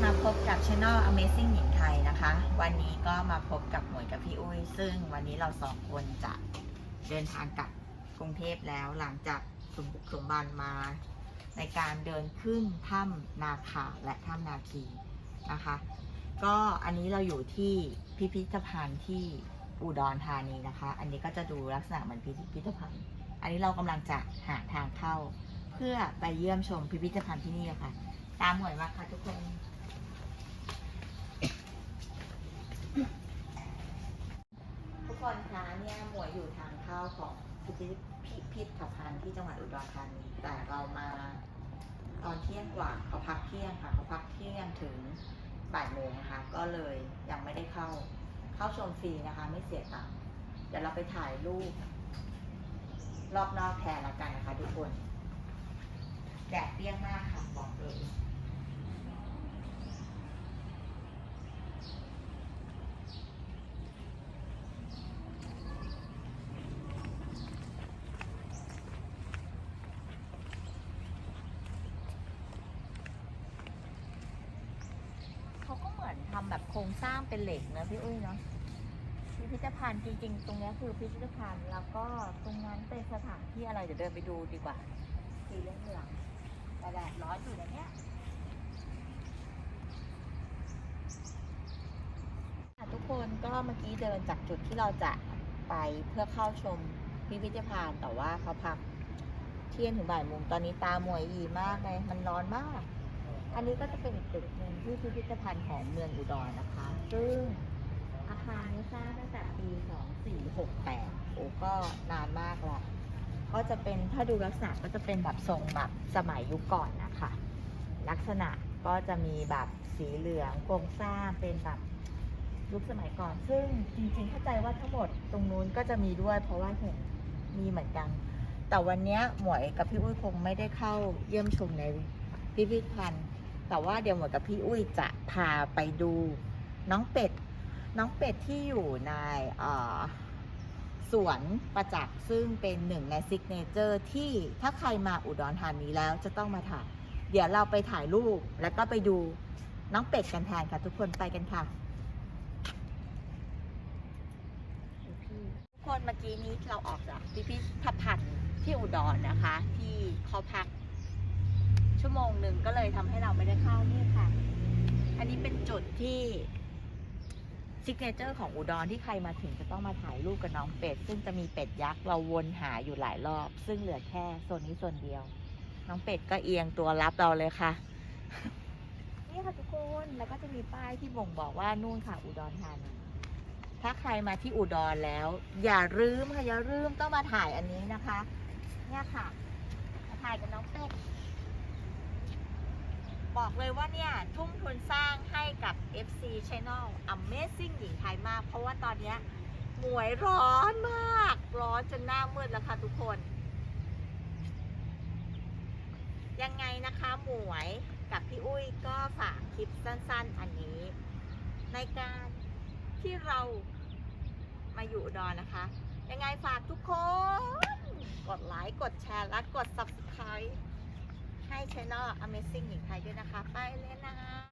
มาพบกับช anel Amazing หญิงไทยนะคะ วันนี้ก็มาพบกับหมวยกับพี่อุ้ย ซึ่งวันนี้เราสองคนจะเดินทางกลับกรุงเทพแล้วหลังจากสมบุกสมบันมา ในการเดินขึ้นถ้ำนาคาและถ้ำนาคีนะคะ ก็อันนี้เราอยู่ที่พิพิธภัณฑ์ที่อุดรธานีนะคะ อันนี้ก็จะดูลักษณะเหมือนพิพิธภัณฑ์ อันนี้เรากำลังจะหาทางเข้า เพื่อไปเยี่ยมชมพิพิธภัณฑ์ที่นี่ค่ะตามหมวยมาค่ะทุกคน ทุก คนคะเนี่ยหมวยอยู่ทางเข้าของพิพิธพิพิธภัณฑ์ที่จังหวัดอุดรธานีแต่เรามาตอนเที่ยงกว่าเขาพักเที่ยงค่ะเขาพักเที่ยงถึงบ่ายโมงนะคะก็เลยยังไม่ได้เข้าเข้าชมฟรีนะคะ ไม่เสียตังค์เดี๋ยวเราไปถ่ายรูปรอบนอกแทนละกันนะคะทุกคนแดดเปรี้ยงมากค่ะบอกเลย เขาก็เหมือน ทำแบบโครงสร้างเป็นเหล็กนะพี่อุ้ยเนาะพิพิธภัณฑ์จริง ๆ ตรงนี้คือพิพิธภัณฑ์แล้วก็ตรงนั้นเป็นสถานที่อะไรเดี๋ยวเดินไปดูดีกว่าสีเหลืองๆแต่แดดร้อนอยู่นะเนี่ยทุกคนก็เมื่อกี้เดินจากจุดที่เราจะไปเพื่อเข้าชมพิพิธภัณฑ์แต่ว่าเขาพักเที่ยงถึงบ่ายโมงตอนนี้ตาหมวยอีมากเลย มันร้อนมาก อันนี้ก็จะเป็นอีกตึกหนึ่งที่พิพิธภัณฑ์ของเมืองอุดรนะคะ ซึ่งอาคารนี้สร้างตั้งแต่ปี 2468 โอ้ก็นานมากแล้วก็จะเป็นถ้าดูลักษณะก็จะเป็นแบบทรงแบบสมัยยุคก่อนนะคะ ลักษณะก็จะมีแบบสีเหลืองโครงสร้างเป็นแบบยุคสมัยก่อน ซึ่งจริงๆเข้าใจว่าทั้งหมดตรงนู้นก็จะมีด้วย เพราะว่าเห็นมีเหมือนกัน แต่วันนี้หมวยกับพี่อุ้ยคงไม่ได้เข้าเยี่ยมชมในพิพิธภัณฑ์ แต่ว่าเดี๋ยวหมวยกับพี่อุ้ยจะพาไปดูน้องเป็ด น้องเป็ดที่อยู่ในสวนประจักษ์ซึ่งเป็นหนึ่งในซิกเนเจอร์ที่ถ้าใครมาอุดรธานีแล้วจะต้องมาถ่ายเดี๋ยวเราไปถ่ายรูปแล้วก็ไปดูน้องเป็ดกันแทนค่ะ ทุกคนไปกันค่ะทุกคนเมื่อกี้นี้เราออกจากพิพิธภัณฑ์ที่อุดรนะคะ ที่เขาพัก ชั่วโม งก็เลยทำให้เราไม่ได้เข้านี่ค่ะ อันนี้เป็นจุดที่ซิกเนเจอร์ของอุดรที่ใครมาถึงจะต้องมาถ่ายรูปกับน้องเป็ด ซึ่งจะมีเป็ดยักษ์เราวนหาอยู่หลายรอบ ซึ่งเหลือแค่โซนนี้โซนเดียว น้องเป็ดก็เอียงตัวรับเราเลยค่ะ นี่ค่ะทุกคนแล้วก็จะมีป้ายที่บ่งบอกว่านู่นค่ะอุดรธานีถ้าใครมาที่อุดรแล้ว อย่าลืมค่ะอย่าลืมต้องมาถ่ายอันนี้นะคะ เนี่ยค่ะถ่ายกับน้องเป็ด บอกเลยว่าเนี่ย ทุ่มทุนสร้างให้กับ FC Channel Amazing หญิงไทยมาก เพราะว่าตอนนี้หมวยร้อนมาก ร้อนจนหน้ามืดแล้วค่ะทุกคน ยังไงนะคะหมวยกับพี่อุ้ยก็ฝากคลิปสั้นๆ อันนี้ ในการที่เรามาอยู่ดอุดรนะคะ ยังไงฝากทุกคน กดไลค์ กดแชร์ และกด subscribe ให้ Channel Amazing หญิงไทยด้วยนะคะ ไปเลยนะ